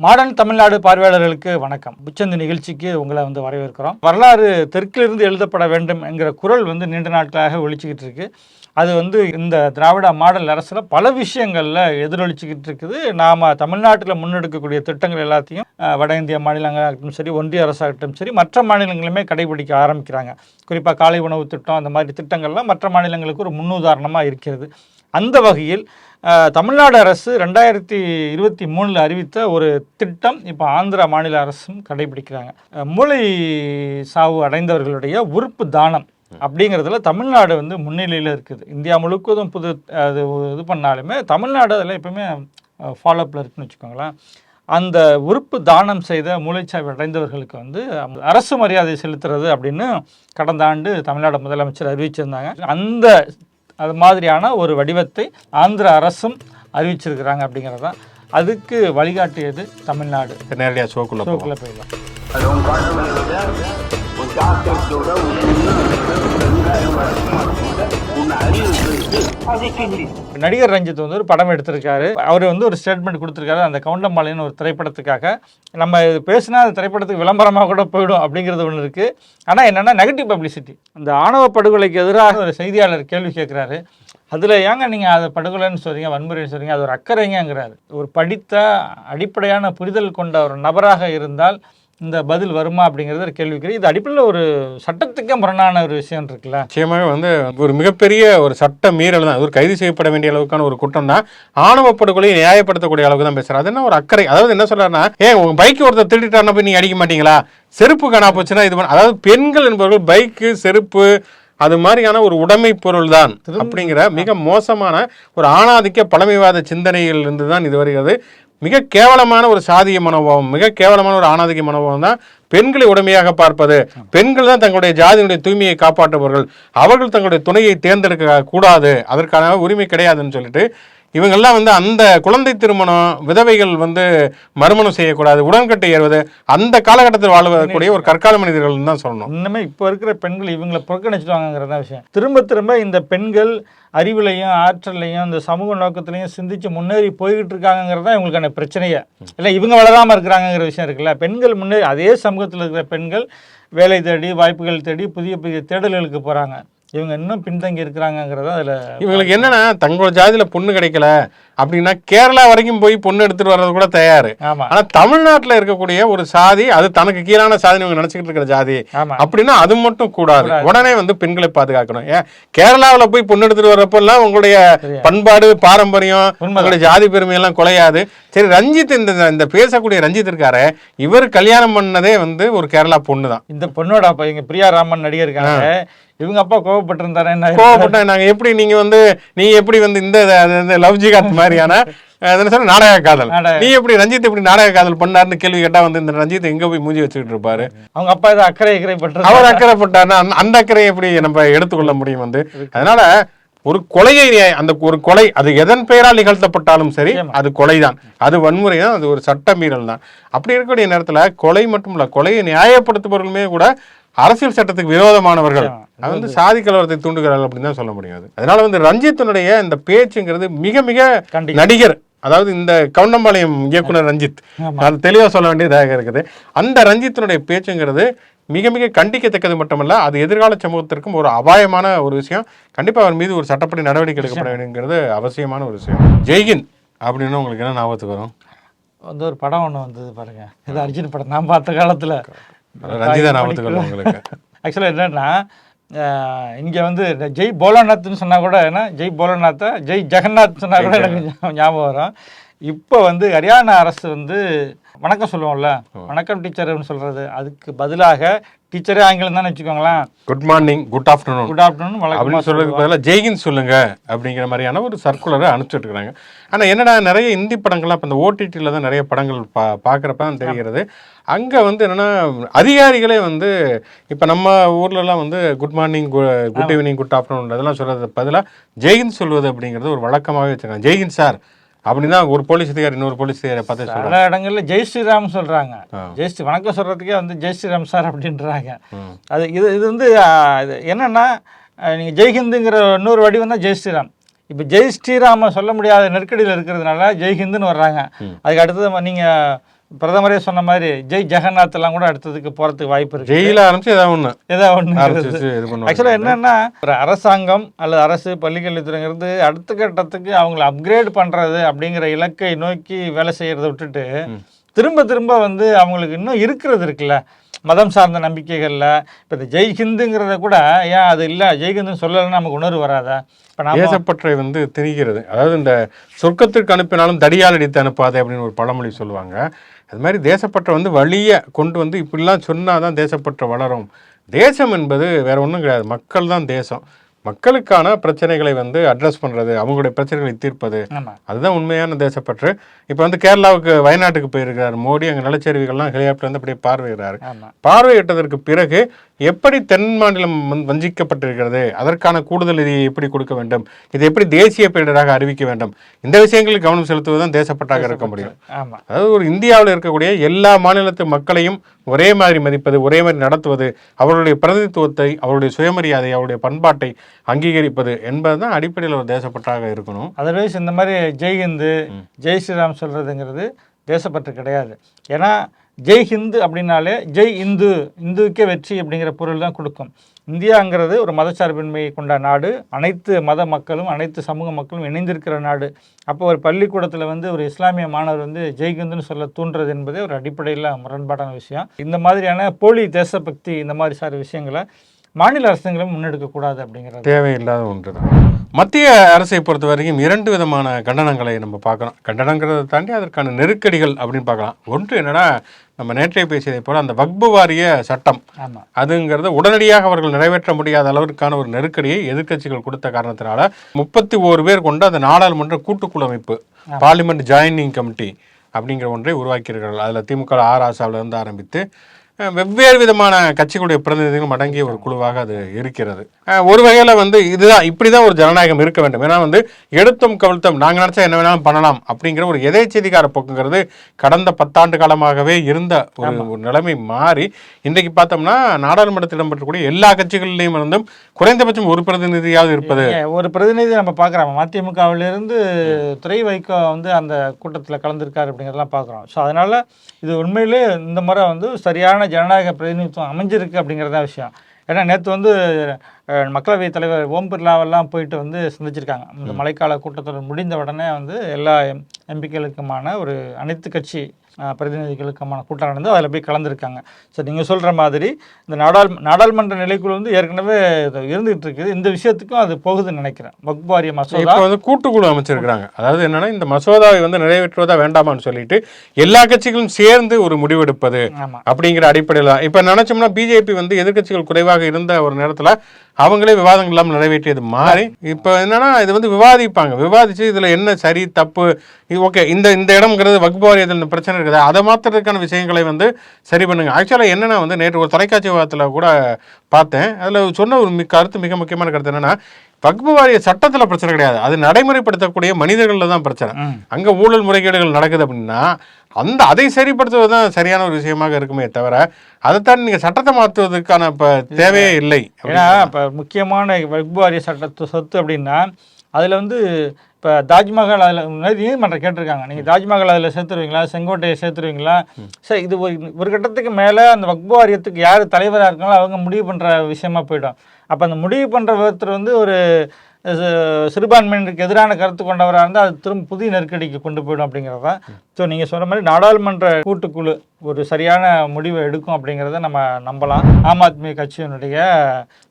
Modern Tamil Nadu பார்வையாளர்களுக்கு வணக்கம். புச்சந்தி நிகழ்ச்சிக்கு உங்களை வந்து வரவேற்கிறோம். வரலாறு தெற்கிலிருந்து எழுதப்பட வேண்டும் என்கிற குரல் வந்து நீண்ட நாட்களாக ஒழிச்சிக்கிட்டு இருக்கு. அது வந்து இந்த திராவிட மாடல் அரசில் பல விஷயங்களில் எதிரொலிச்சிக்கிட்டு இருக்குது. நாம் தமிழ்நாட்டில் முன்னெடுக்கக்கூடிய திட்டங்கள் எல்லாத்தையும் வட இந்திய மாநிலங்களாகட்டும் சரி ஒன்றிய அரசாகட்டும் சரி மற்ற மாநிலங்களுமே கடைபிடிக்க ஆரம்பிக்கிறாங்க. குறிப்பாக காலை உணவு திட்டம் அந்த மாதிரி திட்டங்கள்லாம் மற்ற மாநிலங்களுக்கு ஒரு முன்னுதாரணமாக இருக்கிறது. அந்த வகையில் தமிழ்நாடு அரசு ரெண்டாயிரத்தி இருபத்தி மூணில் அறிவித்த ஒரு திட்டம் இப்போ ஆந்திரா மாநில அரசும் கடைபிடிக்கிறாங்க. மூளை சாவு அடைந்தவர்களுடைய உறுப்பு தானம் அப்படிங்கிறதுல தமிழ்நாடு வந்து முன்னிலையில் இருக்குது. இந்தியா முழுவதும் புது அது இது பண்ணாலுமே தமிழ்நாடு அதில் எப்பவுமே ஃபாலோப்பில் இருக்குன்னு வச்சுக்கோங்களேன். அந்த உறுப்பு தானம் செய்த மூளைச்சாவு அடைந்தவர்களுக்கு வந்து அரசு மரியாதை செலுத்துறது அப்படின்னு கடந்த ஆண்டு தமிழ்நாடு முதலமைச்சர் அறிவிச்சிருந்தாங்க. அந்த அது மாதிரியான ஒரு வடிவத்தை ஆந்திர அரசும் அறிவிச்சிருக்கிறாங்க அப்படிங்கிறது. தான் அதுக்கு வழிகாட்டியது தமிழ்நாடு. நேரடியாக ஷோக்குள்ள போகும் ஷோக்குள்ள போயிடலாம். அது நடிகர் ரஞ்சித் வந்து ஒரு படம் எடுத்திருக்காரு. அவர் வந்து ஒரு ஸ்டேட்மெண்ட் கொடுத்துருக்காரு. அந்த கவுண்டம்பாளையன்னு ஒரு திரைப்படத்துக்காக. நம்ம இது பேசினா அந்த திரைப்படத்துக்கு விளம்பரமாக கூட போயிடும் அப்படிங்கிறது ஒன்று இருக்குது ஆனால் என்னென்னா நெகட்டிவ் பப்ளிசிட்டி அந்த ஆணவ படுகொலைக்கு எதிராக ஒரு செய்தியாளர் கேள்வி கேட்குறாரு அதில் ஏங்க நீங்கள் அதை படுகொலைன்னு சொல்றீங்க வன்முறைன்னு சொல்றீங்க அது ஒரு அக்கறைங்கிறாரு. ஒரு படித்த அடிப்படையான புரிதல் கொண்ட ஒரு நபராக இருந்தால் இந்த பதில் வருமா அப்படிங்கிறது ஒரு இது அடிப்படையில் ஒரு சட்டத்துக்கே முரணான ஒரு விஷயம் இருக்குல்ல? நிச்சயமாக வந்து ஒரு மிகப்பெரிய ஒரு சட்ட மீறல் தான். ஒரு கைது செய்யப்பட வேண்டிய அளவுக்கான ஒரு குற்றம் தான். ஆணவ படுகொலையை நியாயப்படுத்தக்கூடிய அளவுக்கு தான் பேசுறாரு. அது என்ன ஒரு அக்கறை? அதாவது என்ன சொல்றாருன்னா ஏன் உங்க பைக் ஒருத்தர் திருடிட்டாருன்னா போய் நீங்க அடிக்க மாட்டீங்களா? செருப்பு காணா போச்சுன்னா இது பண்ண- அதாவது பெண்கள் என்பவர்கள் பைக்கு செருப்பு அது மாதிரியான ஒரு உடைமை பொருள் தான். அப்படிங்கிற மிக மோசமான ஒரு ஆணாதிக்க பழமைவாத சிந்தனையில் இருந்து தான் இது வருகிறது. மிக கேவலமான ஒரு சாதிய மனோபாவம் மிக கேவலமான ஒரு ஆணாதிக மனோபாவம் தான் பெண்களை உடமையாக பார்ப்பது. பெண்கள் தான் தங்களுடைய ஜாதியினுடைய தூய்மையை காப்பாற்றுபவர்கள். அவர்கள் தங்களுடைய துணையை தேர்ந்தெடுக்க கூடாது அதற்கான உரிமை கிடையாதுன்னு சொல்லிட்டு இவங்கெல்லாம் வந்து அந்த குழந்தை திருமணம் விதவைகள் வந்து மறுமணம் செய்யக்கூடாது உடன்கட்டை ஏறுவது அந்த காலகட்டத்தில் வாழக்கூடிய ஒரு கற்கால மனிதர்கள் தான் சொல்லணும். இன்னுமே இப்போ இருக்கிற பெண்கள் இவங்களை புறக்கணிச்சிடுவாங்கிறதா விஷயம். திரும்ப திரும்ப இந்த பெண்கள் அறிவுலையும் ஆற்றலையும் இந்த சமூக நோக்கத்திலையும் சிந்திச்சு முன்னேறி போய்கிட்டு இருக்காங்கிறது தான் இவங்களுக்கான பிரச்சனையே. இல்லை இவங்க வளராமல் இருக்கிறாங்கிற விஷயம் இருக்குல்ல. பெண்கள் முன்னேறி அதே சமூகத்தில் இருக்கிற பெண்கள் வேலை தேடி வாய்ப்புகள் தேடி புதிய புதிய தேடல்களுக்கு போகிறாங்க இவங்க இன்னும் பின்தங்கி இருக்கிறாங்கிறத அதில் இவங்களுக்கு என்னன்னா தங்களோட ஜாதியில பொண்ணு கிடைக்கல அப்படின்னா கேரளா வரைக்கும் போய் பொண்ணு எடுத்துட்டு வர்றது கூட தயாரு. ஆமாம் ஆனா தமிழ்நாட்டுல இருக்கக்கூடிய ஒரு சாதி அது தனக்கு கீழான சாதின்னு இவங்க நினைச்சுக்கிட்டு இருக்கிற ஜாதி அப்படின்னா அது மட்டும் கூடாது. உடனே வந்து பெண்களை பாதுகாக்கணும். ஏன்? கேரளாவுல போய் பொண்ணு எடுத்துட்டு வர்றப்பெல்லாம் உங்களுடைய பண்பாடு பாரம்பரியம் உங்களுடைய ஜாதி பெருமை எல்லாம் குலையாது. சரி ரஞ்சித் இந்த இந்த பேசக்கூடிய ரஞ்சித் இருக்காரு இவர் கல்யாணம் பண்ணதே வந்து ஒரு கேரளா பொண்ணு தான் இந்த பொண்ணோட அப்பா பிரியா ராமன் நடிகர் இருக்காங்க. இவங்க அப்பா கோவப்பட்டிருந்தாரு என்ன கோவப்பட்ட நாங்க. எப்படி நீங்க வந்து நீ எப்படி வந்து இந்த லவ் ஜிகாத் மாதிரியான சொல்ற நாடக காதல். நீ எப்படி ரஞ்சித் எப்படி நாடக காதல் பண்ணாருன்னு கேள்வி கேட்டா வந்து இந்த ரஞ்சித் எங்க போய் மூஞ்சி வச்சுக்கிட்டு இருப்பாரு? அவங்க அப்பா ஏதோ அக்கறை இக்கறை பட்டு அவர் அக்கறைப்பட்டாருன்னா அந்த- அந்த அக்கறையை எப்படி நம்ம எடுத்துக்கொள்ள முடியும் வந்து? அதனால ஒரு கொலையை அந்த ஒரு கொலை அது எதன் பெயரால் நிகழ்த்தப்பட்டாலும் சரி அது கொலைதான். அது வன்முறை தான் அது ஒரு சட்ட மீறல் தான். அப்படி இருக்கக்கூடிய நேரத்துல கொலை மட்டும் இல்ல கொலையை நியாயப்படுத்துபவர்களுமே கூட அரசியல் சட்டத்துக்கு விரோதமானவர்கள். அது வந்து சாதி கலவரத்தை தூண்டுகிறார்கள் அப்படின்னு தான் சொல்ல முடியாது அதனால வந்து ரஞ்சித்தினுடைய இந்த பேச்சுங்கிறது மிக மிக நடிகர் அதாவது இந்த கவுண்டம்பாளையம் இயக்குனர் ரஞ்சித். அது தெளிவா சொல்ல வேண்டியதாக இருக்குது. அந்த ரஞ்சித்தினுடைய பேச்சுங்கிறது மிக மிக கண்டிக்கத்தக்கது மட்டுமல்ல அது எதிர்கால சமூகத்திற்கும் ஒரு அபாயமான ஒரு விஷயம். கண்டிப்பா அவர் மீது ஒரு சட்டப்படி நடவடிக்கை எடுக்கப்பட வேண்டியங்கிறது அவசியமான ஒரு விஷயம். ஜெய்ஹிந்த் அப்படின்னு உங்களுக்கு என்ன ஞாபகத்துக்கு வரும்? வந்து ஒரு படம் ஒன்று வந்தது பாருங்க. இது அர்ஜுன் படம். நான் பார்த்த காலத்தில். ரஞ்சிதா ஞாபகத்துக்கு உங்களுக்கு. ஆக்சுவலாக என்னன்னா இங்கே வந்து ஜெய் போலோநாத்னு சொன்னால் கூட என்ன ஜெய் போலோநாத்தை ஜெய் ஜெகநாத் சொன்னால் கூட எனக்கு ஞாபகம் வரும். இப்போ வந்து ஹரியானா அரசு வந்து வணக்கம் சொல்லுவோம்ல. வணக்கம் டீச்சர்னு சொல்கிறது அதுக்கு பதிலாக டீச்சரே ஆங்கிலம் தான் வச்சுக்கோங்களேன். Good morning good afternoon good afternoon அப்படின்னு சொல்றதுக்கு பதிலாக ஜெய்ஹிந்த் சொல்லுங்க அப்படிங்கிற மாதிரியான ஒரு சர்க்குலரை அனுப்பிச்சிட்டு இருக்காங்க. ஆனா என்னடா நிறைய இந்தி படங்கள்லாம் இப்போ இந்த ஓடிடியில் தான் நிறைய படங்கள் பா பார்க்குறப்ப தான் தெரிகிறது. அங்க வந்து என்னன்னா அதிகாரிகளே வந்து இப்போ நம்ம ஊர்லலாம் வந்து good morning good evening good afternoon அதெல்லாம் சொல்றது பதிலாக ஜெய்ஹிந்த் சொல்வது அப்படிங்கிறது ஒரு வழக்கமாகவே வச்சிருக்காங்க. ஜெய்ஹிந்த் சார் அப்படின்னு ஒரு போலீஸ் அதிகாரி இன்னொரு போலீஸ் அதிகாரி பார்த்து பல இடங்கள்ல ஜெய் ஸ்ரீராம் சொல்றாங்க. ஜெய் ஸ்ரீ வணக்கம் சொல்றதுக்கே வந்து ஜெய் ஸ்ரீராம் சார் அப்படின்றாங்க. அது இது இது வந்து இது என்னன்னா ஆ, நீங்க ஜெய்ஹிந்துங்கிற இன்னொரு வடிவம் தான் ஜெய் ஸ்ரீராம். இப்போ ஜெய் ஸ்ரீராம சொல்ல முடியாத நெருக்கடியில் இருக்கிறதுனால ஜெய்ஹிந்துன்னு வர்றாங்க. அதுக்கு அடுத்தது ம- நீங்க பிரதமரே சொன்ன மாதிரி ஜெய் ஜெகநாத் எல்லாம் கூட அடுத்ததுக்கு போறதுக்கு வாய்ப்பு இருக்கு. ஜெயில ஆரம்பிச்சு ஏதாவது ஒண்ணு. ஏதாவது பண்ணுவாங்க. ஆக்சுவலாக என்னன்னா ஒரு அரசாங்கம் அல்லது அரசு பள்ளிக்கல்வித்துறைங்கிறது அடுத்த கட்டத்துக்கு அவங்கள அப்கிரேட் பண்றது அப்படிங்கிற இலக்கை நோக்கி வேலை செய்யறதை விட்டுட்டு திரும்ப திரும்ப வந்து அவங்களுக்கு இன்னும் இருக்கிறது இருக்குல்ல. மதம் சார்ந்த நம்பிக்கைகளில் இப்போ இந்த ஜெய் ஹிந்துங்கிறத கூட ஏன் அது இல்லை ஜெய் ஹிந்துன்னு சொல்லலைன்னா நமக்கு உணர்வு வராதா? இப்போ நான் தேசப்பற்றை வந்து தெரிகிறது. அதாவது இந்த சொர்க்கத்திற்கு அனுப்பினாலும் தடியால் அடித்து அனுப்பாதே அப்படின்னு ஒரு பழமொழி சொல்லுவாங்க. அது மாதிரி தேசப்பற்றை வந்து வழியை கொண்டு வந்து இப்படிலாம் சொன்னால் தான் தேசப்பற்றை வளரும். தேசம் என்பது வேற ஒன்றும் கிடையாது. மக்கள் தான் தேசம். மக்களுக்கான பிரச்சனைகளை வந்து அட்ரஸ் பண்றது அவங்களுடைய பிரச்சனைகளை தீர்ப்பது அதுதான் உண்மையான தேசப்பற்று. இப்போ வந்து கேரளாவுக்கு வயநாட்டுக்கு போயிருக்கிறார் மோடி அங்கே நிலச்சரிவுகள்லாம் ஹெலிகாப்டர் வந்து அப்படியே பார்வையிடுறாரு. பார்வையிட்டதற்கு பிறகு எப்படி தென் மாநிலம் வஞ்சிக்கப்பட்டிருக்கிறது அதற்கான கூடுதல் நிதியை எப்படி கொடுக்க வேண்டும் இதை எப்படி தேசிய பேரிடராக அறிவிக்க வேண்டும் இந்த விஷயங்களில் கவனம் செலுத்துவதுதான் தேசப்பட்டாக இருக்க முடியும். அதாவது ஒரு இந்தியாவில் இருக்கக்கூடிய எல்லா மாநிலத்து மக்களையும் ஒரே மாதிரி மதிப்பது ஒரே மாதிரி நடத்துவது அவர்களுடைய பிரதிநிதித்துவத்தை அவருடைய சுயமரியாதை அவருடைய பண்பாட்டை அங்கீகரிப்பது என்பதுதான் அடிப்படையில் ஒரு தேசப்பட்டாக இருக்கணும். அதர்வைஸ் இந்த மாதிரி ஜெய் ஹிந்து ஜெய் ஸ்ரீராம் சொல்கிறதுங்கிறது தேசப்பற்று கிடையாது. ஏன்னா ஜெய் ஹிந்து அப்படின்னாலே ஜெய் இந்து இந்துவுக்கே வெற்றி அப்படிங்கிற பொருள் தான் கொடுக்கும். இந்தியாங்கிறது ஒரு மதச்சார்பின்மை கொண்ட நாடு. அனைத்து மத மக்களும் அனைத்து சமூக மக்களும் இணைந்திருக்கிற நாடு. அப்போ ஒரு பள்ளிக்கூடத்தில் வந்து ஒரு இஸ்லாமிய மாணவர் வந்து ஜெய் ஹிந்துன்னு சொல்ல தூண்டுறது என்பதே ஒரு அடிப்படையில் முரண்பாடான விஷயம். இந்த மாதிரியான போலி தேசபக்தி இந்த மாதிரி சார் விஷயங்களை மாநில அரசுங்களும் முன்னெடுக்கக்கூடாது அப்படிங்கிறது. தேவையில்லாத ஒன்று மத்திய அரசை பொறுத்த வரைக்கும் இரண்டு விதமான கண்டனங்களை நம்ம பார்க்கணும். கண்டனங்கிறத தாண்டி அதற்கான நெருக்கடிகள் அப்படின்னு பார்க்கலாம். ஒன்று என்னன்னா நம்ம நேற்றைய பேசியதை போல அந்த வக்பு வாரிய சட்டம். அதுங்கிறத உடனடியாக அவர்கள் நிறைவேற்ற முடியாத அளவிற்கான ஒரு நெருக்கடியை எதிர்க்கட்சிகள் கொடுத்த காரணத்தினால முப்பத்தி ஓரு பேர் கொண்ட அந்த நாடாளுமன்ற கூட்டுக்குழு அமைப்பு பார்லிமெண்ட் ஜாயினிங் கமிட்டி அப்படிங்கிற ஒன்றை உருவாக்கியிருக்கிறார்கள். அதில் திமுக ஆர் ஆசாவில் இருந்து ஆரம்பித்து வெவ்வேறு விதமான கட்சிகளுடைய பிரதிநிதிகளும் அடங்கிய ஒரு குழுவாக அது இருக்கிறது. ஒரு வகையில் வந்து இதுதான் இப்படி தான் ஒரு ஜனநாயகம் இருக்க வேண்டும். ஏன்னா வந்து எடுத்தும் கவிழ்த்தும் நாங்கள் நினச்சா என்ன வேணாலும் பண்ணலாம் அப்படிங்கிற ஒரு எதேச்சதிகார போக்குங்கிறது கடந்த பத்தாண்டு காலமாகவே இருந்த ஒரு ஒரு நிலைமை மாறி இன்றைக்கு பார்த்தோம்னா நாடாளுமன்றத்தில் இடம்பெற்றக்கூடிய எல்லா கட்சிகளிலையும் இருந்தும் குறைந்தபட்சம் ஒரு பிரதிநிதியாவது இருப்பது. ஒரு பிரதிநிதி நம்ம பார்க்குறோம். மதிமுகவிலிருந்து துறை வைகோ வந்து அந்த கூட்டத்தில் கலந்துருக்காரு அப்படிங்கிறதெல்லாம் பார்க்குறோம். ஸோ அதனால் இது உண்மையிலே இந்த முறை வந்து சரியான ஜனநாயக பிரதிநிதித்துவம் அமைஞ்சிருக்கு அப்படிங்கிறதா விஷயம். ஏன்னா நேற்று வந்து அஹ், மக்களவைத் தலைவர் ஓம் பிர்லாவெல்லாம் போயிட்டு வந்து சந்திச்சிருக்காங்க. இந்த மழைக்கால கூட்டத்தொடர் முடிந்த உடனே வந்து எல்லா எம்பிக்களுக்குமான ஒரு அனைத்து கட்சி பிரதிநிதிகளுக்குமான கூட்டம் நடந்து அதில் போய் கலந்துருக்காங்க. ஸோ நீங்கள் சொல்கிற மாதிரி இந்த நாடாள் நாடாளுமன்ற நிலைக்குழு வந்து ஏற்கனவே இருந்துகிட்டு இருக்குது. இந்த விஷயத்துக்கும் அது போகுதுன்னு நினைக்கிறேன். வக்பு வாரிய மசோதா இப்போ வந்து கூட்டுக்குழு அமைச்சிருக்கிறாங்க. அதாவது என்னன்னா இந்த மசோதாவை வந்து நிறைவேற்றுவதா வேண்டாமான்னு சொல்லிட்டு எல்லா கட்சிகளும் சேர்ந்து ஒரு முடிவெடுப்பது அப்படிங்கிற அடிப்படையில் தான். இப்போ நினைச்சோம்னா பிஜேபி வந்து எதிர்க்கட்சிகள் குறைவாக இருந்த ஒரு நேரத்தில் அவங்களே விவாதங்கள் இல்லாமல் நிறைவேற்றியது மாறி இப்போ என்னன்னா இது வந்து விவாதிப்பாங்க. விவாதிச்சு இதில் என்ன சரி தப்பு ஓகே இந்த இந்த இடம்ங்கிறது வகுப்பு வாரியத்தில் இந்த பிரச்சனை இருக்குது. அதை மாற்றுறதுக்கான விஷயங்களை வந்து சரி பண்ணுங்க. ஆக்சுவலாக என்னன்னா வந்து நேற்று ஒரு தொலைக்காட்சி விவாதத்தில் கூட பார்த்தேன். அதில் சொன்ன ஒரு கருத்து மிக முக்கியமான கருத்து என்னன்னா வக்பு வாரிய சட்டத்தில் பிரச்சனை கிடையாது. அது நடைமுறைப்படுத்தக்கூடிய மனிதர்களில் தான் பிரச்சனை. அங்கே ஊழல் முறைகேடுகள் நடக்குது அப்படின்னா அந்த அதை சரிப்படுத்துவது தான் சரியான ஒரு விஷயமாக இருக்குமே தவிர அதைத்தான் நீங்கள் சட்டத்தை மாற்றுவதற்கான இப்போ தேவையே இல்லை ஏன்னா இப்போ முக்கியமான வக்பு வாரிய சட்டத்து சொத்து அப்படின்னா அதில் வந்து இப்போ தாஜ்மஹால் அதில் நீதிமன்றம் கேட்டிருக்காங்க. நீங்கள் தாஜ்மஹால் அதில் சேர்த்துருவீங்களா? செங்கோட்டையை சேர்த்துருவீங்களா? சரி இது ஒரு ஒரு கட்டத்துக்கு மேலே அந்த வக்பு வாரியத்துக்கு யார் தலைவராக இருக்காங்களோ அவங்க முடிவு பண்ணுற விஷயமா போயிடும். அப்போ அந்த முடிவு பண்ணுற ஒருத்தர் வந்து ஒரு சிறுபான்மையினருக்கு எதிரான கருத்து கொண்டவராக இருந்தால் அது திரும்ப புதிய நெருக்கடிக்கு கொண்டு போயிடும் அப்படிங்கிறது. தான் ஸோ நீங்கள் சொன்ன மாதிரி நாடாளுமன்ற கூட்டுக்குழு ஒரு சரியான முடிவை எடுக்கும் அப்படிங்கிறத நம்ம நம்பலாம். ஆம் ஆத்மி கட்சியினுடைய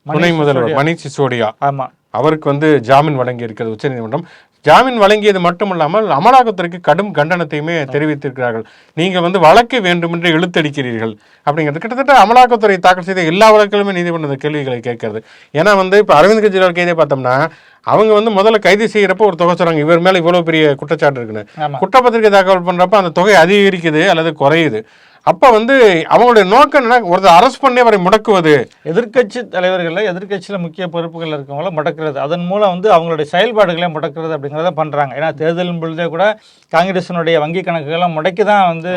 துணை முதல்வர் மணிஷ் சிசோடியா. ஆமாம் அவருக்கு வந்து ஜாமீன் வழங்கி இருக்கிறது உச்சநீதிமன்றம். ஜாமீன் வழங்கியது மட்டுமல்லாமல் அமலாக்கத்துறைக்கு கடும் கண்டனத்தையுமே தெரிவித்திருக்கிறார்கள். நீங்க வந்து வழக்கை வேண்டுமென்று இழுத்தடிக்கிறீர்கள். அப்படிங்கிறது கிட்டத்தட்ட அமலாக்கத்துறை தாக்கல் செய்த எல்லா வழக்கிலுமே நீதிமன்ற கேள்விகளை கேட்கறது. ஏன்னா வந்து இப்போ அரவிந்த் கெஜ்ரிவால் கைதே பார்த்தோம்னா அவங்க வந்து முதல்ல கைது செய்யறப்போ ஒரு தொகை சொல்றாங்க. இவர் மேல இவ்வளவு பெரிய குற்றச்சாட்டு இருக்குன்னு. குற்றப்பத்திரிகை தாக்கல் பண்றப்ப அந்த தொகை அதிகரிக்குது அல்லது குறையுது. அப்ப வந்து அவங்களுடைய நோக்கம் என்னன்னா ஒருத்தர் அரெஸ்ட் பண்ணி அவரை முடக்குவது. எதிர்க்கட்சி தலைவர்களில் எதிர்க்கட்சியில் முக்கிய பொறுப்புகள் இருக்கவங்கள முடக்கிறது. அதன் மூலம் வந்து அவங்களுடைய செயல்பாடுகளை முடக்கிறது அப்படிங்கிறத பண்ணுறாங்க ஏன்னா தேர்தலின் பொழுதே கூட காங்கிரஸினுடைய வங்கி கணக்குகளை முடக்கி தான் வந்து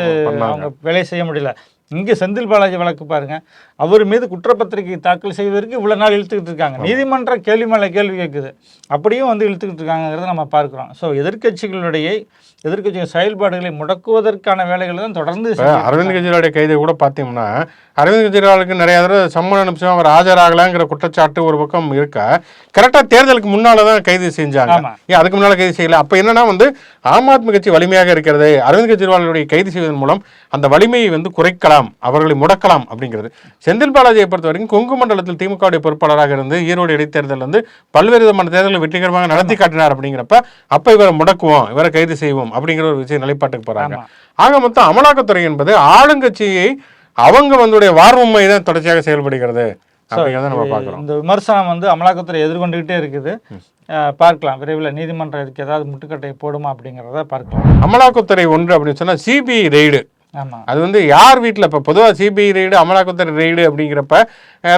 அவங்க வேலை செய்ய முடியல. இங்கே செந்தில் பாலாஜி வழக்கு பாருங்க. அவர் மீது குற்றப்பத்திரிகை தாக்கல் செய்வதற்கு இவ்வளவு நாள் இழுத்துக்கிட்டு இருக்காங்க. நீதிமன்றம் கேள்வி மேலே கேள்வி கேட்குது அப்படியும் வந்து இழுத்துக்கிட்டு இருக்காங்கிறத நம்ம பார்க்கிறோம். ஸோ எதிர்க்கட்சிகளுடைய எதிர்க்கட்சிகள் செயல்பாடுகளை முடக்குவதற்கான வேலைகள் தான் தொடர்ந்து அரவிந்த் கெஜ்ரிவாலுடைய கைதை கூட பார்த்தீங்கன்னா அரவிந்த் கெஜ்ரிவாலுக்கு நிறைய தடவை சம்மன் அனுப்பிச்சு அவர் ஆஜராகலாங்கிற குற்றச்சாட்டு ஒரு பக்கம் இருக்க கரெக்டாக தேர்தலுக்கு முன்னால தான் கைது செஞ்சாங்க. ஏன் அதுக்கு முன்னால கைது செய்யல? அப்போ என்னன்னா வந்து ஆம் ஆத்மி கட்சி வலிமையாக இருக்கிறது அரவிந்த் கெஜ்ரிவாலுடைய கைது செய்வதன் மூலம் அந்த வலிமையை வந்து குறைக்கலாம் அவர்களை முடக்கலாம் அப்படிங்கிறது. செந்தில் பாலாஜியை பொறுத்த வரைக்கும் கொங்கு மண்டலத்தில் திமுகவுடைய பொறுப்பாளராக இருந்து ஈரோடு இடைத்தேர்தல் வந்து பல்வேறு விதமான தேர்தலை வெற்றிகரமாக நடத்தி காட்டினார் அப்படிங்கிறப்ப அப்ப இவரை முடக்குவோம் இவரை கைது செய்வோம் அப்படிங்கிற ஒரு விஷயம் நிலைப்பாட்டுக்கு போறாங்க. ஆக மொத்தம் அமலாக்கத்துறை என்பது ஆளுங்கட்சியை அவங்க வந்துடைய வார்மமை தான் தொடர்ச்சியாக செயல்படுகிறது இந்த விமர்சனம் வந்து அமலாக்கத்துறை எதிர்கொண்டுகிட்டே இருக்குது. பார்க்கலாம். விரைவில் நீதிமன்றம் இதுக்கு ஏதாவது முட்டுக்கட்டை போடுமா அப்படிங்கிறத பார்க்கலாம். அமலாக்கத்துறை ஒன்று அப்படின்னு சொன்னா சிபிஐ ரெய்டு அது வந்து யார் வீட்டில் இப்போ பொதுவாக சிபிஐ ரெய்டு அமலாக்கத்துறை ரெய்டு அப்படிங்கிறப்ப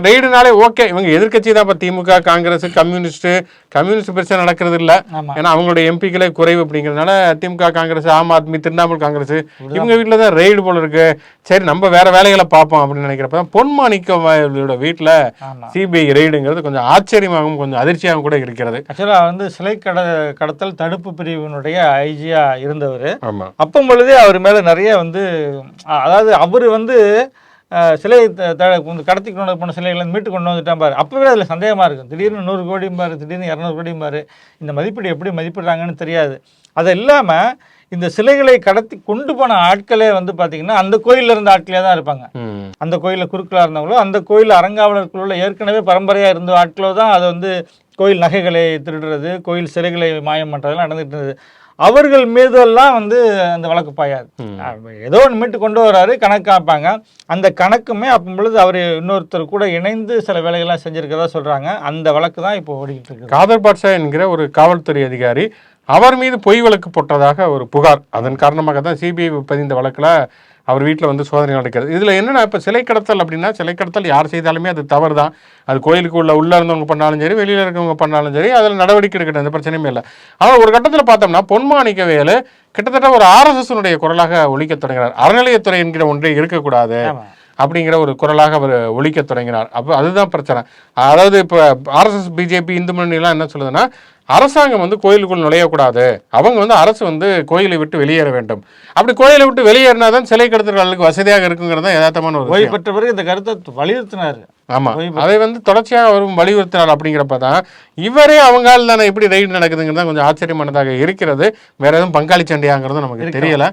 ரெய்டுனாலே ஓகே. இவங்க எதிர்க்கட்சி தான் இப்போ திமுக காங்கிரஸ் கம்யூனிஸ்ட். கம்யூனிஸ்ட் பிரச்சனை நடக்கிறது இல்லை ஏன்னா அவங்களுடைய எம்பிக்களே குறைவு அப்படிங்கிறதுனால திமுக காங்கிரஸ் ஆம் ஆத்மி திரிணாமுல் காங்கிரஸ் இவங்க வீட்டில் தான் ரெய்டு போல இருக்கு. சரி நம்ம வேற வேலைகளை பார்ப்போம் அப்படின்னு நினைக்கிறப்ப தான் பொன்மாணிக்கோட வீட்டில் சிபிஐ ரெய்டுங்கிறது கொஞ்சம் ஆச்சரியமாகவும் கொஞ்சம் அதிர்ச்சியாகவும் கூட இருக்கிறது. ஆக்சுவலாக வந்து சிலை கட கடத்தல் தடுப்பு பிரிவினுடைய ஐஜியா இருந்தவர். அப்பம் பொழுதே அவர் மேலே நிறைய வந்து அதாவது அவர் வந்து சிலை கடத்தி கொண்டு போன சிலைகளை மீட்டு கொண்டு வந்துட்டான் பாரு. அப்பவே அதில் சந்தேகமாக இருக்கும். திடீர்னு நூறு கோடியும் பாரு திடீர்னு இரநூறு கோடியும் பாரு. இந்த மதிப்பீடு எப்படி மதிப்பிடுறாங்கன்னு தெரியாது. அது இல்லாமல் இந்த சிலைகளை கடத்தி கொண்டு போன ஆட்களே வந்து பார்த்தீங்கன்னா அந்த கோயில்ல இருந்த ஆட்களே தான் இருப்பாங்க. அந்த கோயிலில் குறுக்களாக இருந்தவங்களோ அந்த கோயில் அறங்காவலர்களுள்ள ஏற்கனவே பரம்பரையாக இருந்த ஆட்களோ தான் அதை வந்து கோயில் நகைகளை திருடுறது கோயில் சிலைகளை மாயம் பண்ணுறதெல்லாம் நடந்துட்டு இருந்தது. அவர்கள் மீதெல்லாம் வந்து அந்த வழக்கு பாயாது. ஏதோ ஒன்று மீட்டு கொண்டு வராரு கணக்கு காப்பாங்க. அந்த கணக்குமே அப்போ பொழுது அவர் இன்னொருத்தர் கூட இணைந்து சில வேலைகள்லாம் செஞ்சிருக்கிறதா சொல்கிறாங்க அந்த வழக்கு தான் இப்போ ஓடிக்கிட்டு இருக்குது காதர் பாட்ஷா என்கிற ஒரு காவல்துறை அதிகாரி அவர் மீது பொய் வழக்கு போட்டதாக ஒரு புகார். அதன் காரணமாக தான் சிபிஐ பதிந்த வழக்கில் அவர் வீட்டில் வந்து சோதனை நடக்கிறது. இதில் என்னன்னா இப்போ சிலை கடத்தல் அப்படின்னா சிலை கடத்தல் யார் செய்தாலுமே அது தவறு தான் அது கோயிலுக்கு உள்ள உள்ளே இருந்தவங்க பண்ணாலும் சரி வெளியில் இருக்கவங்க பண்ணாலும் சரி அதில் நடவடிக்கை எடுக்கட்டும் எந்த பிரச்சனையுமே இல்லை. ஆனால் ஒரு கட்டத்தில் பார்த்தோம்னா பொன்மாணிக்கவேலு கிட்டத்தட்ட ஒரு ஆர்எஸ்எஸ்னுடைய குரலாக ஒழிக்கத் தொடங்கினார். அறநிலையத்துறை என்கிற ஒன்றே இருக்கக்கூடாது அப்படிங்கிற ஒரு குரலாக அவர் ஒழிக்க தொடங்கினார். அப்போ அதுதான் பிரச்சனை. அதாவது இப்போ ஆர்எஸ்எஸ் பிஜேபி இந்து முன்னணிலாம் என்ன சொல்லுதுன்னா அரசாங்கம் வந்து கோயிலுக்குள் நுழையக்கூடாது. அவங்க வந்து அரசு வந்து கோயிலை விட்டு வெளியேற வேண்டும். அப்படி கோயிலை விட்டு வெளியேறினா தான் சிலை கடத்தல்களுக்கு வசதியாக இருக்குங்கிறது யதார்த்தமான ஒரு ஓய்வு. பெற்ற பிறகு இந்த கருத்தை வலியுறுத்தினார். ஆமா. ஓய்வு அதை வந்து தொடர்ச்சியாக அவரும் வலியுறுத்தினார் அப்படிங்கிறப்ப தான் இவரே அவங்கால் தானே எப்படி ரைடு நடக்குதுங்கிறது தான் கொஞ்சம் ஆச்சரியமானதாக இருக்கிறது. வேற எதுவும் பங்காளி சண்டையாங்கிறது நமக்கு தெரியல.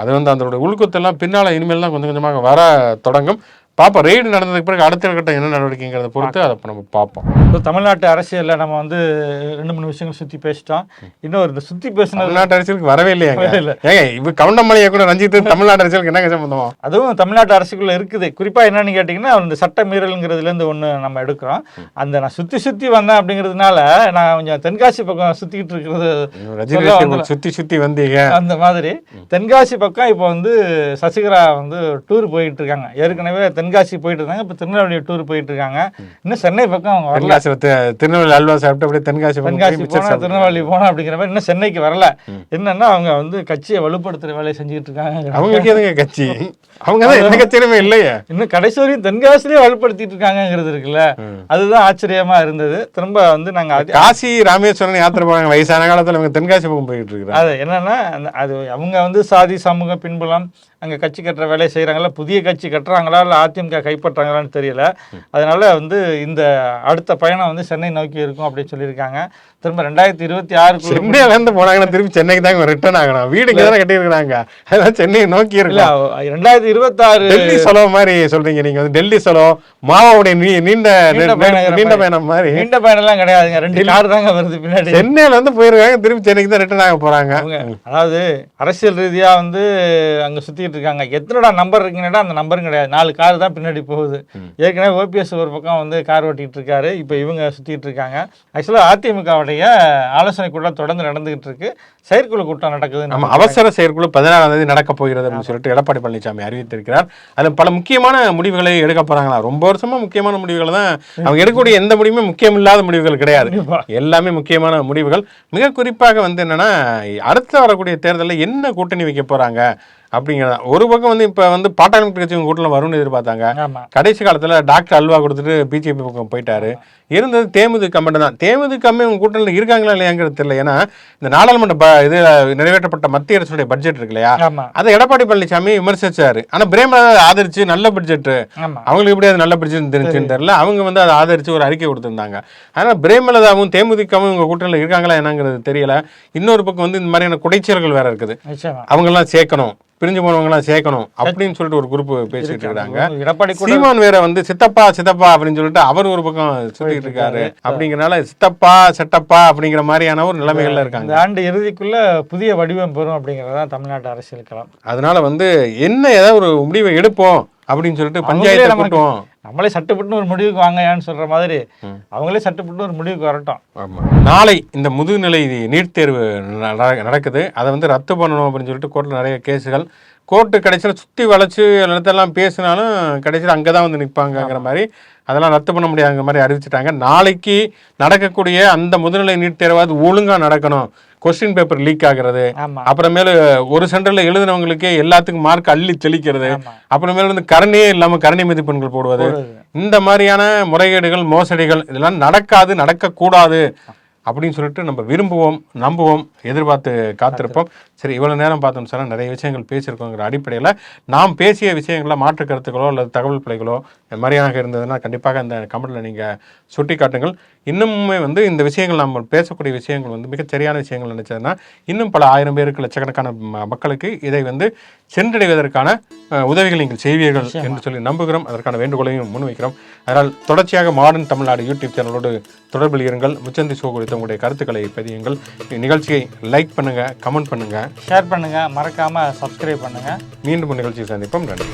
அது. வந்து அதோட உள்குத்தெல்லாம் பின்னால இனிமேல் தான் கொஞ்சம் கொஞ்சமாக வர தொடங்கும். பார்ப்போம் ரெய்டு நடந்ததுக்கு பிறகு அடுத்த கட்டம் என்ன நடவடிக்கைங்கிறத பொறுத்து அதை இப்ப நம்ம பார்ப்போம் இப்போ தமிழ்நாட்டு அரசியலில் நம்ம வந்து ரெண்டு மூணு விஷயங்கள் சுற்றி பேசிட்டோம். இன்னொரு இந்த சுற்றி பேசினது தமிழ்நாட்டு அரசியலுக்கு வரவே இல்லையாங்க இல்ல. ஏங்க இவ கவுண்டமலையை கூட ரஞ்சித் தமிழ்நாட்டு அரசியலுக்கு என்ன சம்பந்தம்? அதுவும் தமிழ்நாட்டு அரசுக்குள்ள இருக்குது. குறிப்பாக என்னன்னு கேட்டிங்கன்னா இந்த சட்ட மீறல்ங்கிறதுலேருந்து ஒன்று நம்ம எடுக்கிறோம். அந்த நான் சுற்றி சுற்றி வந்தேன் அப்படிங்கிறதுனால நான் கொஞ்சம் தென்காசி பக்கம் சுற்றிக்கிட்டு இருக்கிறது சுத்தி சுத்தி வந்தீங்க. அந்த மாதிரி. தென்காசி பக்கம் இப்போ வந்து சசிகலா வந்து டூர் போயிட்டு இருக்காங்க. ஏற்கனவே தென்காசி போயிட்டு இருந்தாங்க. இப்போ திருநெல்வேலி டூர் போயிட்டு இருக்காங்க. இன்னும் சென்னை பக்கம் அவங்க வரல. திருநெல்வேலி அல்வா சாப்பிட்டு அப்படியே தென்காசி தென்காசி மிச்சர் போனா சாப்பிட்டு. திருநெல்வேலி போனா அப்படிங்கிற மாதிரி இன்னும் சென்னைக்கு வரல. என்னன்னா அவங்க வந்து கட்சியை வலுப்படுத்துற வேலையை செஞ்சுட்டு இருக்காங்க. அவங்களுக்கு எதுங்க கட்சி? அவங்க தான் எந்த கட்சியிலுமே இல்லையே. இன்னும் கடைசி வரையும் தென்காசிலேயே வலுப்படுத்திட்டு இருக்காங்கிறது இருக்குல்ல. அதுதான் ஆச்சரியமா இருந்தது. திரும்ப வந்து நாங்க காசி ராமேஸ்வரன் யாத்திரை போறாங்க. வயசான காலத்துல இவங்க தென்காசி பக்கம் போயிட்டு இருக்கிறாங்க. அது என்னன்னா அது அவங்க வந்து சாதி சமூக பின்புலம் அங்க கட்சி கட்டுற வேலையை செய்றாங்களா? புதிய கட்சி கட்டுறாங்களா? இல்ல அதிமுக கைப்பற்றாங்களான்னு தெரியல. அதனால வந்து இந்த அடுத்த பயணம் வந்து சென்னை நோக்கி இருக்கும் அப்படின்னு சொல்லியிருக்காங்க. திரும்ப ரெண்டாயிரத்தி இருபத்தி ஆறுக்குள்ள சென்னையில இருந்து போனாங்கன்னா திருப்பி சென்னைக்கு தாங்க ரிட்டர்ன் ஆகணும். வீடு இங்க தானே கட்டியிருக்கிறாங்க. அதெல்லாம் சென்னையை நோக்கி இருக்கு ரெண்டாயிரத்தி இருபத்தாறு டெல்லி செலவு மாதிரி சொல்றீங்க நீங்க. வந்து டெல்லி செலவு மாவோடைய நீண்ட நீண்ட. பயணம் மாதிரி. நீண்ட பயணம் எல்லாம் கிடையாதுங்க. ரெண்டு கார் தாங்க வருது பின்னாடி. சென்னையில இருந்து போயிருக்காங்க திருப்பி சென்னைக்கு தான் ரிட்டர்ன் ஆக போறாங்க. அவங்க அதாவது அரசியல் ரீதியா வந்து அங்க சுத்திட்டு இருக்காங்க. எத்தனடா நம்பர் இருக்கீங்கடா அந்த நம்பரும் கிடையாது. நாலு கார் தான் பின்னாடி போகுது. ஏற்கனவே ஓபிஎஸ் ஒரு பக்கம் வந்து கார் ஓட்டிட்டு இருக்காரு. இப்போ இவங்க சுத்திட்டு இருக்காங்க. ஆக்சுவலா அதிமுகவுடைய ஆலோசனை கூட்டம் தொடர்ந்து நடந்துகிட்டு இருக்கு. செயற்குழு கூட்டம் நடக்குது. நம்ம அவசர செயற்குழு பதினாறாம் தேதி நடக்க போகிறது அப்படின்னு சொல்லிட்டு எடப்பாடி பழனிசாமி அறிவித்திருக்கிறார். அதுல பல முக்கியமான முடிவுகளை எடுக்க போறாங்களா? ரொம்ப வருஷமா முக்கியமான முடிவுகள் தான். அவங்க எடுக்கக்கூடிய எந்த முடிவுமே முக்கியம் இல்லாத முடிவுகள் கிடையாது. எல்லாமே முக்கியமான முடிவுகள். மிக குறிப்பாக வந்து என்னன்னா அடுத்து வரக்கூடிய தேர்தலில் என்ன கூட்டணி வைக்க போறாங்க? அப்படிங்கிறதா. ஒரு பக்கம் வந்து இப்போ வந்து பாட்டாளி கட்சி கூட்டத்தில் வரும்னு எதிர்பார்த்தாங்க. கடைசி காலத்தில் டாக்டர் அல்வா கொடுத்துட்டு பிஜேபி பக்கம் போயிட்டாரு. இருந்தது தேமுதிக மட்டும் தான். தேமுதிகமே உங்க கூட்டணியில் இருக்காங்களா இல்லையாங்கிறது தெரியல. ஏன்னா இந்த நாடாளுமன்ற இது நிறைவேற்றப்பட்ட மத்திய அரசுடைய பட்ஜெட் இருக்கு இல்லையா? அதை எடப்பாடி பழனிசாமி விமர்சிச்சாரு. ஆனா பிரேமலதா ஆதரிச்சு நல்ல பட்ஜெட் அவங்களுக்கு எப்படி அது நல்ல பட்ஜெட் தெரிஞ்சுன்னு தெரியல. அவங்க வந்து அதை ஆதரிச்சு ஒரு அறிக்கை கொடுத்திருந்தாங்க. அதனால பிரேமலதாவும் தேமுதிகவும் உங்க கூட்டணியில் இருக்காங்களா என்னங்கிறது தெரியல. இன்னொரு பக்கம் வந்து இந்த மாதிரியான குடைச்சல்கள் வேற இருக்குது. அவங்கெல்லாம் சேர்க்கணும். பிரிஞ்சு போனவங்கலாம் சேர்க்கணும் அப்படின்னு சொல்லிட்டு ஒரு குரூப் பேசிட்டு இருக்காங்க. எடப்பாடி சீமான் வேற வந்து சித்தப்பா சித்தப்பா அப்படின்னு சொல்லிட்டு அவர் ஒரு பக்கம் சுத்திட்டு இருக்காரு. அப்படிங்கறனால சித்தப்பா செட்டப்பா அப்படிங்கிற மாதிரியான ஒரு நிலைமைகள்ல இருக்காங்க. ஆண்டு இறுதிக்குள்ள புதிய வடிவம் பெறும் அப்படிங்கறது தான் தமிழ்நாட்டு அரசியல் களம். அதனால வந்து என்ன ஏதாவது ஒரு முடிவை எடுப்போம். அப்படின்னு சொல்லிட்டு பஞ்சாயத்தை கூட்டுவோம் நம்மளே சட்டுப்பட்டு ஒரு முடிவுக்கு வாங்கயான்னு சொல்ற மாதிரி அவங்களே சட்டுப்பட்டு ஒரு முடிவுக்கு வரட்டும். நாளை இந்த முதுநிலை நீட் தேர்வு நட- நடக்குது. அதை வந்து ரத்து பண்ணணும் அப்படின்னு சொல்லிட்டு கோர்ட்டில் நிறைய கேஸுகள். கோர்ட்டு கடைசியில் சுற்றி வளைச்சு நிலத்தெல்லாம் பேசினாலும் கடைசியில் அங்கே தான் வந்து நிற்பாங்கங்கிற மாதிரி அதெல்லாம் ரத்து பண்ண முடியாதுங்கிற மாதிரி அறிவிச்சிட்டாங்க. நாளைக்கு நடக்கக்கூடிய அந்த முதுநிலை நீட் தேர்வாவது ஒழுங்காக நடக்கணும். கொஸ்டின் பேப்பர் லீக் ஆகிறது. அப்புறமேலு ஒரு சென்டரில் எழுதினவங்களுக்கே எல்லாத்துக்கும் மார்க் அள்ளி தெளிக்கிறது. அப்புறமேல வந்து கரணியே இல்லாமல் கரணி மதிப்பெண்கள் போடுவது. இந்த மாதிரியான முறைகேடுகள் மோசடிகள் இதெல்லாம் நடக்காது நடக்கக்கூடாது அப்படின்னு சொல்லிட்டு நம்ம விரும்புவோம் நம்புவோம் எதிர்பார்த்து காத்திருப்போம். சரி இவ்வளவு நேரம் பார்த்தோம் சார் நிறைய விஷயங்கள் பேசியிருக்கோங்கிற அடிப்படையில் நாம் பேசிய விஷயங்கள மாற்று கருத்துக்களோ அல்லது தகவல் பிழைகளோ மாதிரியாக இருந்ததுன்னா கண்டிப்பாக இந்த கமெண்ட்டில் நீங்கள் சுட்டி காட்டுங்கள் இன்னுமே வந்து இந்த விஷயங்கள் நம்ம பேசக்கூடிய விஷயங்கள் வந்து மிகச் சரியான விஷயங்கள் நினைச்சதுன்னா இன்னும் பல ஆயிரம் பேருக்கு லட்சக்கணக்கான மக்களுக்கு இதை வந்து சென்றடைவதற்கான உதவிகள் நீங்கள் செய்வீர்கள் என்று சொல்லி நம்புகிறோம். அதற்கான வேண்டுகோளையும் முன்வைக்கிறோம். அதனால் தொடர்ச்சியாக மாடர்ன் தமிழ்நாடு யூடியூப் சேனலோடு தொடர்பில் இருங்கள். முச்சந்தி ஷோ குறித்த உங்களுடைய கருத்துக்களை பதியுங்கள். நிகழ்ச்சியை லைக் பண்ணுங்க கமெண்ட் பண்ணுங்க. ஷேர் பண்ணுங்கள் மறக்காம சப்ஸ்கிரைப் பண்ணுங்கள் மீண்டும் நிகழ்ச்சி சந்திப்போம். நன்றி.